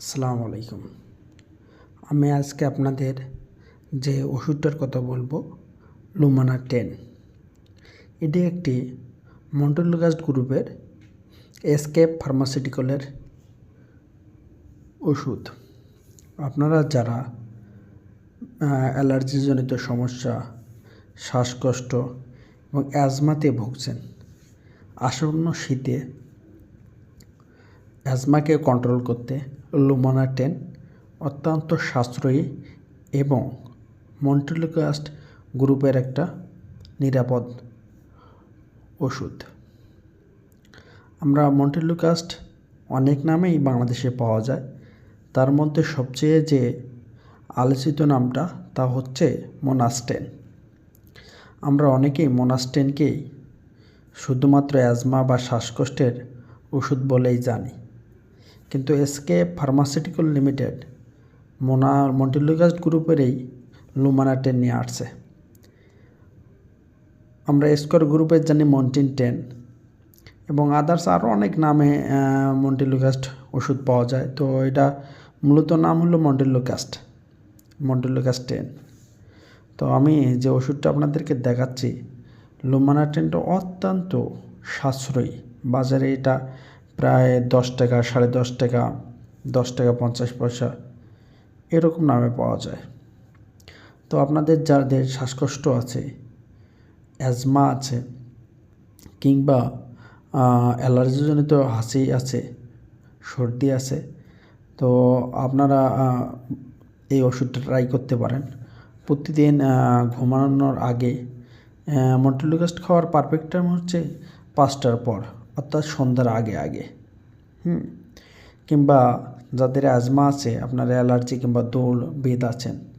আসসালামু আলাইকুম। আমি আজকে আপনাদের যে ওষুধটার কথা বলব লুমানা টেন এটি একটি মন্টোলোগাস্ট গ্রুপের এসকেপ ফার্মাসিউটিক্যালের ওষুধ। আপনারা যারা অ্যালার্জিজনিত সমস্যা, শ্বাসকষ্ট এবং অ্যাজমাতে ভুগছেন, আসন্ন শীতে অ্যাজমাকে কন্ট্রোল করতে লুমোনা টেন অত্যন্ত সাশ্রয়ী এবং মন্টেলোকাস্ট গ্রুপের একটা নিরাপদ ওষুধ। আমরা মন্টেলোকাস্ট অনেক নামেই বাংলাদেশে পাওয়া যায়। তার মধ্যে সবচেয়ে যে আলোচিত নামটা তা হচ্ছে মোনাস্টেন আমরা অনেকেই মোনাস্টেনকেই শুধুমাত্র অ্যাজমা বা শ্বাসকষ্টের ওষুধ বলেই জানি। কিন্তু এসকে ফার্মাসিউটিক্যাল লিমিটেড মোনা মন্টিলুগাস্ট গ্রুপেরই লুমানা টেন নিয়ে আসছে। আমরা স্কোর গ্রুপের জানি মন্টিন টেন এবং আদার্স আরও অনেক নামে মন্টিলুকাস্ট ওষুধ পাওয়া যায়। তো এটা মূলত নাম হলো মন্টিলুকাস্ট মন্টিলুকাস্ট টেন তো আমি যে ওষুধটা আপনাদেরকে দেখাচ্ছি লুমানা টেনটা অত্যন্ত সাশ্রয়ী। বাজারে এটা প্রায় দশ টাকা, সাড়ে দশ টাকা দশ টাকা পঞ্চাশ পয়সা এরকম নামে পাওয়া যায়। তো আপনাদের যাদের শ্বাসকষ্ট আছে, অ্যাজমা আছে, কিংবা অ্যালার্জিজনিত হাসি আছে, সর্দি আছে, তো আপনারা এই ওষুধটা ট্রাই করতে পারেন। প্রতিদিন ঘুমানোর আগে মন্টিলুকাস্ট খাওয়ার পারফেক্ট টাইম হচ্ছে পাঁচটার পর। অর্থাৎ সন্ধ্যার আগে আগে। হুম? কিংবা যাদের অ্যাজমা আছে, আপনার অ্যালার্জি কিংবা দৌড় বেদ আছেন